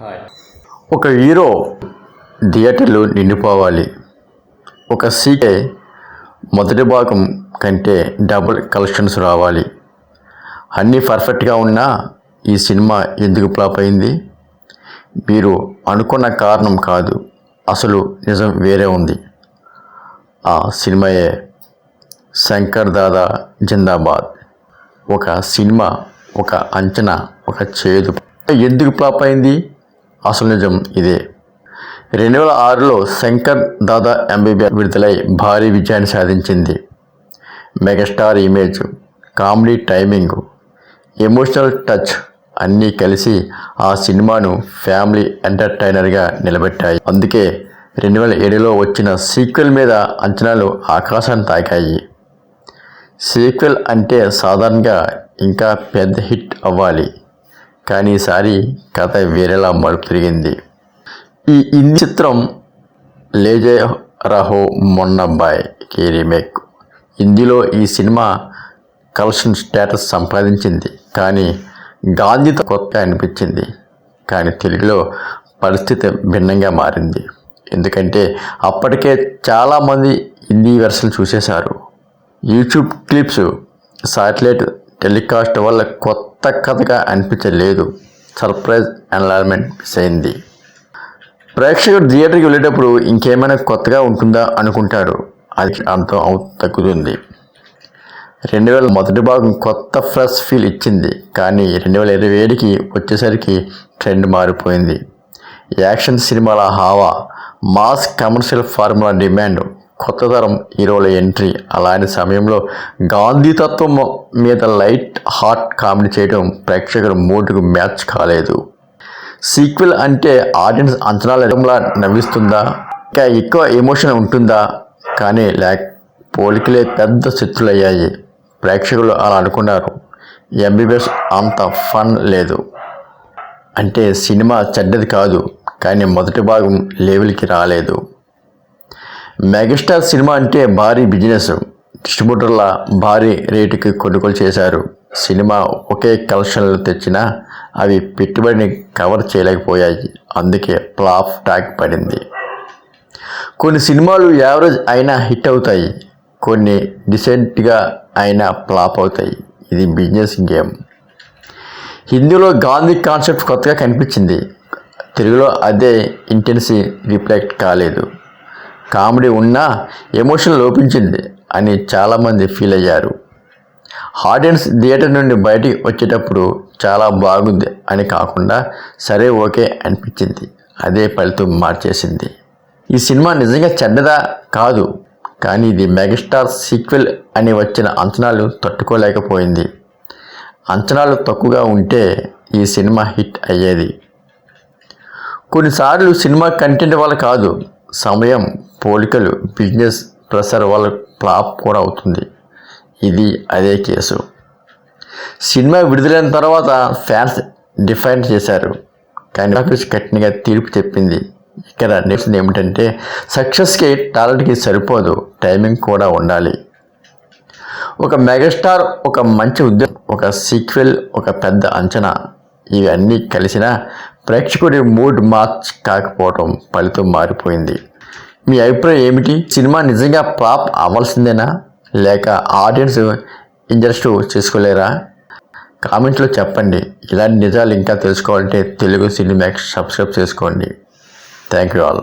Hi ఒక hero థియేటర్లు నిండిపోవాలి. ఒక సీటే మొదటి భాగం కంటే డబుల్ కలెక్షన్స్ రావాలి. అన్నీ పర్ఫెక్ట్గా ఉన్నా ఈ సినిమా ఎందుకు ఫ్లాప్ అయింది? మీరు అనుకున్న కారణం కాదు. అసలు నిజం వేరే ఉంది. ఆ సినిమాయే శంకర్ దాదా జిందాబాద్. ఒక సినిమా ఒక అంచనా ఒక చేదు. ఎందుకు ఫ్లాప్ అయింది? అసలు నిజం ఇదే. రెండు వేల ఆరులో శంకర్ దాదా ఎంబీబీఆర్ విడుదలై భారీ విజయాన్ని సాధించింది. Megastar image comedy timing emotional touch అన్నీ కలిసి ఆ సినిమాను ఫ్యామిలీ ఎంటర్టైనర్గా నిలబెట్టాయి. అందుకే రెండు వేల ఏడులో వచ్చిన సీక్వెల్ మీద అంచనాలు ఆకాశాన్ని తాకాయి. సీక్వెల్ అంటే సాధారణంగా ఇంకా పెద్ద హిట్ అవ్వాలి. కానీ ఈసారి కథ వేరేలా మలుపు తిరిగింది. ఈ హిందీ చిత్రం లేజే రహో మొన్నబ్బాయ్కి రీమేక్. హిందీలో ఈ సినిమా కలెక్షన్ స్టేటస్ సంపాదించింది. కానీ గాంధీతో కొత్త అనిపించింది. కానీ తెలుగులో పరిస్థితి భిన్నంగా మారింది. ఎందుకంటే అప్పటికే చాలామంది హిందీ వెర్షన్ చూసేశారు. యూట్యూబ్ క్లిప్స్ శాటిలైట్ టెలికాస్ట్ వల్ల కొత్త కథగా అనిపించలేదు. సర్ప్రైజ్ ఎన్లైన్మెంట్ మిస్ అయింది ప్రేక్షకుడు థియేటర్కి వెళ్ళేటప్పుడు ఇంకేమైనా కొత్తగా ఉంటుందా అనుకుంటాడు. అది అంత అవు- తగ్గుతుంది. రెండు వేల మొదటి భాగం కొత్త ఫ్రెష్ ఫీల్ ఇచ్చింది. కానీ రెండు వేల ఇరవై ఏడుకి వచ్చేసరికి ట్రెండ్ మారిపోయింది. యాక్షన్ సినిమాల హావా మాస్ కమర్షియల్ ఫార్ములా డిమాండ్ కొత్త తరం హీరోల ఎంట్రీ. అలాంటి సమయంలో గాంధీ తత్వం మీద లైట్ హాట్ కామెడీ చేయడం ప్రేక్షకుల మూడ్కు మ్యాచ్ కాలేదు. సీక్వెల్ అంటే ఆడియన్స్ అంచనాల నవ్విస్తుందా? ఇంకా ఎక్కువ ఎమోషన్ ఉంటుందా? కానీ లేక పోలికలే పెద్ద శత్రులయ్యాయి. ప్రేక్షకులు అలా అనుకున్నారు. ఎంబీబీఎస్ అంత ఫన్ లేదు. అంటే సినిమా చెడ్డది కాదు. కానీ మొదటి భాగం లెవెల్కి రాలేదు. మెగాస్టార్ సినిమా అంటే భారీ బిజినెస్. డిస్ట్రిబ్యూటర్ల భారీ రేటుకి కొనుగోలు చేశారు. సినిమా ఒకే కలెక్షన్లు తెచ్చినా అవి పెట్టుబడిని కవర్ చేయలేకపోయాయి. అందుకే ఫ్లాప్ టాక్ పడింది. కొన్ని సినిమాలు యావరేజ్ అయినా హిట్ అవుతాయి. కొన్ని డిసెంట్గా అయినా ఫ్లాప్ అవుతాయి. ఇది బిజినెస్ గేమ్. హిందీలో గాంధీ కాన్సెప్ట్ కొత్తగా కనిపించింది. తెలుగులో అదే ఇంటెన్సీ రిఫ్లెక్ట్ కాలేదు. కామెడీ ఉన్నా ఎమోషన్ లోపించింది అని చాలామంది ఫీల్ అయ్యారు. ఆడియన్స్ థియేటర్ నుండి బయటికి వచ్చేటప్పుడు చాలా బాగుంది అని కాకుండా సరే ఓకే అనిపించింది. అదే ఫలితం మార్చేసింది. ఈ సినిమా నిజంగా చెడ్డదా? కాదు. కానీ ఇది మెగాస్టార్ సీక్వెల్ అని వచ్చిన అంచనాలు తట్టుకోలేకపోయింది. అంచనాలు తక్కువగా ఉంటే ఈ సినిమా హిట్ అయ్యేది. కొన్నిసార్లు సినిమా కంటెంట్ వల్ల కాదు సమయం పోలికలు బిజినెస్ ప్రెషర్ వల్ల ఫ్లాప్ కూడా అవుతుంది. ఇది అదే కేసు. సినిమా విడుదలైన తర్వాత ఫ్యాన్స్ డిఫైన్ చేశారు. కానీ ఆఫీస్ కఠినంగా తీర్పు చెప్పింది. ఇక్కడ నెక్స్ట్ ఏమిటంటే సక్సెస్కి టాలెంట్కి సరిపోదు. టైమింగ్ కూడా ఉండాలి. ఒక మెగాస్టార్ ఒక మంచి ఉద్యోగం ఒక సీక్వెల్ ఒక పెద్ద అంచనా. ఇవన్నీ కలిసిన ప్రేక్షకుడి మూడ్ మార్చ్ కాకపోవడం ఫలితం మారిపోయింది. మీ అభిప్రాయం ఏమిటి? సినిమా నిజంగా ఫ్లాప్ అవ్వాల్సిందేనా? లేక ఆడియన్స్ ఇంట్రెస్ట్ చేసుకోలేరా? కామెంట్లో చెప్పండి. ఇలాంటి నిజాలు ఇంకా తెలుసుకోవాలంటే తెలుగు సినిమాక్స్ సబ్స్క్రైబ్ చేసుకోండి. Thank you all.